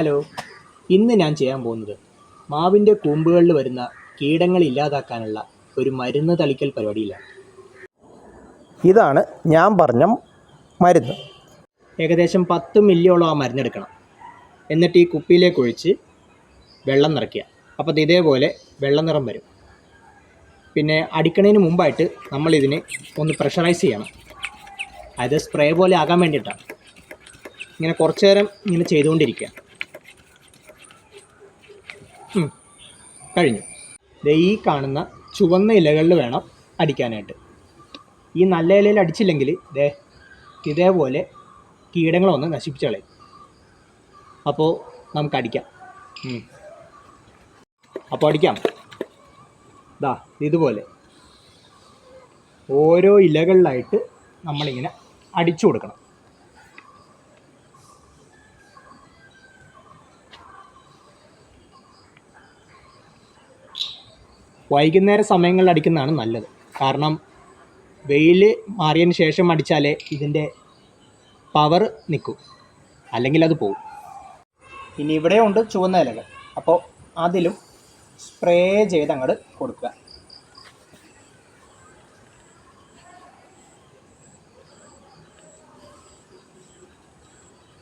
Hello ഇന്ന് ഞാൻ ചെയ്യാൻ പോകുന്നത് മാവിന്റെ കൂമ്പുകളിൽ വരുന്ന കീടങ്ങൾ ഇല്ലാതാക്കാനുള്ള ഒരു മരുന്ന് തളിക്കൽ പരിപാടിയിലാണ്. ഇതാണ് ഞാൻ പറഞ്ഞ മരുന്ന്. ഏകദേശം പത്ത് മില്ലിയോളം ആ മരുന്നെടുക്കണം എന്നിട്ട് ഈ കുപ്പിയിലേക്ക് ഒഴിച്ച് വെള്ളം നിറയ്ക്കുക. അപ്പോൾ ഇതേപോലെ വെള്ളം നിറം വരും. പിന്നെ അടിക്കണതിന് മുമ്പായിട്ട് നമ്മളിതിനെ ഒന്ന് പ്രഷറൈസ് ചെയ്യണം. അത് സ്പ്രേ പോലെ ആകാൻ വേണ്ടിയിട്ടാണ്. ഇങ്ങനെ കുറച്ച് നേരം ഇങ്ങനെ ചെയ്തുകൊണ്ടിരിക്കുക. കഴിഞ്ഞു. ഈ കാണുന്ന ചുവന്ന ഇലകളിൽ വേണം അടിക്കാനായിട്ട്. ഈ നല്ല ഇലയിൽ അടിച്ചില്ലെങ്കിൽ ദേ ഇതേപോലെ കീടങ്ങളൊന്ന് കളയും. അപ്പോൾ നമുക്ക് അടിക്കാം. അപ്പോൾ അടിക്കാം. ദാ ഇതുപോലെ. ഓരോ ഇലകളിലായിട്ട് നമ്മളിങ്ങനെ അടിച്ചു കൊടുക്കണം. വൈകുന്നേര സമയങ്ങളിൽ അടിക്കുന്നതാണ് നല്ലത്. കാരണം വെയിൽ മാറിയതിന് ശേഷം അടിച്ചാലേ ഇതിന്റെ പവർ നിൽക്കും അല്ലെങ്കിൽ അത് പോകും ഇനി ഇവിടെ ഉണ്ട് ചുവന്ന ഇലകൾ. അപ്പോൾ അതിലും സ്പ്രേ ചെയ്ത് അങ്ങോട്ട് കൊടുക്കുക.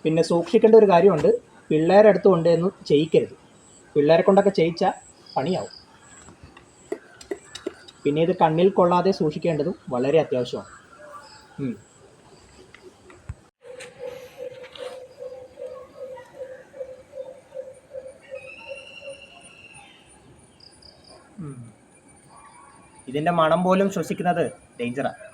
പിന്നെ സൂക്ഷിക്കേണ്ട ഒരു കാര്യമുണ്ട്. പിള്ളേരെ അടുത്ത് കൊണ്ടൊന്നും ചെയ്യിക്കരുത്. പിള്ളേരെ കൊണ്ടൊക്കെ ചെയ്യിച്ചാൽ പണിയാവും. പിന്നെ ഇത് കണ്ണിൽ കൊള്ളാതെ സൂക്ഷിക്കേണ്ടതും വളരെ അത്യാവശ്യമാണ്. ഇതിന്റെ മണം പോലും ശ്വസിക്കുന്നത് ഡേഞ്ചറാണ്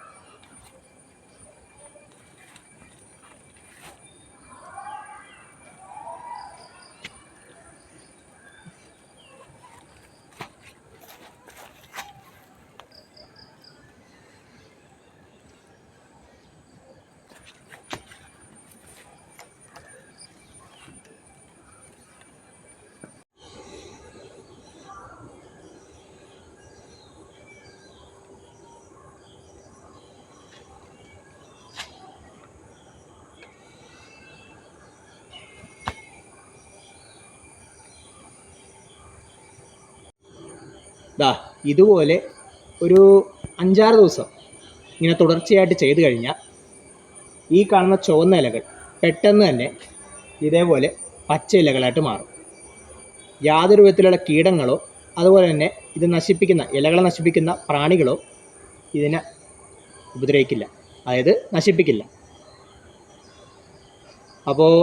ദാ ഇതുപോലെ ഒരു അഞ്ചാറ് ദിവസം ഇങ്ങനെ തുടർച്ചയായിട്ട് ചെയ്തു കഴിഞ്ഞാൽ ഈ കാണുന്ന ചുവന്ന ഇലകൾ പെട്ടെന്ന് തന്നെ ഇതേപോലെ പച്ച ഇലകളായിട്ട് മാറും. യാതൊരു വിധത്തിലുള്ള കീടങ്ങളോ അതുപോലെ തന്നെ ഇത് നശിപ്പിക്കുന്ന ഇലകളെ നശിപ്പിക്കുന്ന പ്രാണികളോ ഇതിനെ ഉപദ്രവിക്കില്ല. അതായത് നശിപ്പിക്കില്ല. അപ്പോൾ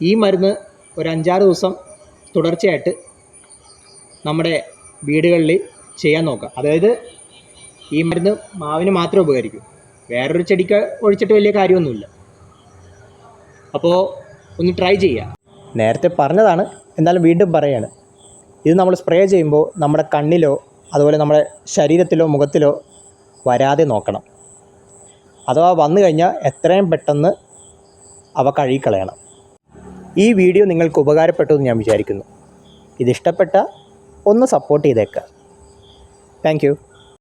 ഈ മരുന്ന് ഒരു അഞ്ചാറ് ദിവസം തുടർച്ചയായിട്ട് നമ്മുടെ വീടുകളിൽ ചെയ്യാൻ നോക്കുക അതായത് ഈ മരുന്ന് മാവിന് മാത്രമേ ഉപകരിക്കൂ. വേറൊരു ചെടിക്ക് ഒഴിച്ചിട്ട് വലിയ കാര്യമൊന്നുമില്ല. അപ്പോൾ ഒന്ന് ട്രൈ ചെയ്യുക നേരത്തെ പറഞ്ഞതാണ് എന്നാലും വീണ്ടും പറയാണ്. ഇത് നമ്മൾ സ്പ്രേ ചെയ്യുമ്പോൾ നമ്മുടെ കണ്ണിലോ അതുപോലെ നമ്മുടെ ശരീരത്തിലോ മുഖത്തിലോ വരാതെ നോക്കണം. അഥവാ വന്നു കഴിഞ്ഞാൽ എത്രയും പെട്ടെന്ന് അവ കഴുകിക്കളയണം. ഈ വീഡിയോ നിങ്ങൾക്ക് ഉപകാരപ്പെട്ടു എന്ന് ഞാൻ വിചാരിക്കുന്നു. ഇതിഷ്ടപ്പെട്ട ഒന്ന് സപ്പോർട്ട് ചെയ്തേക്കുക താങ്ക്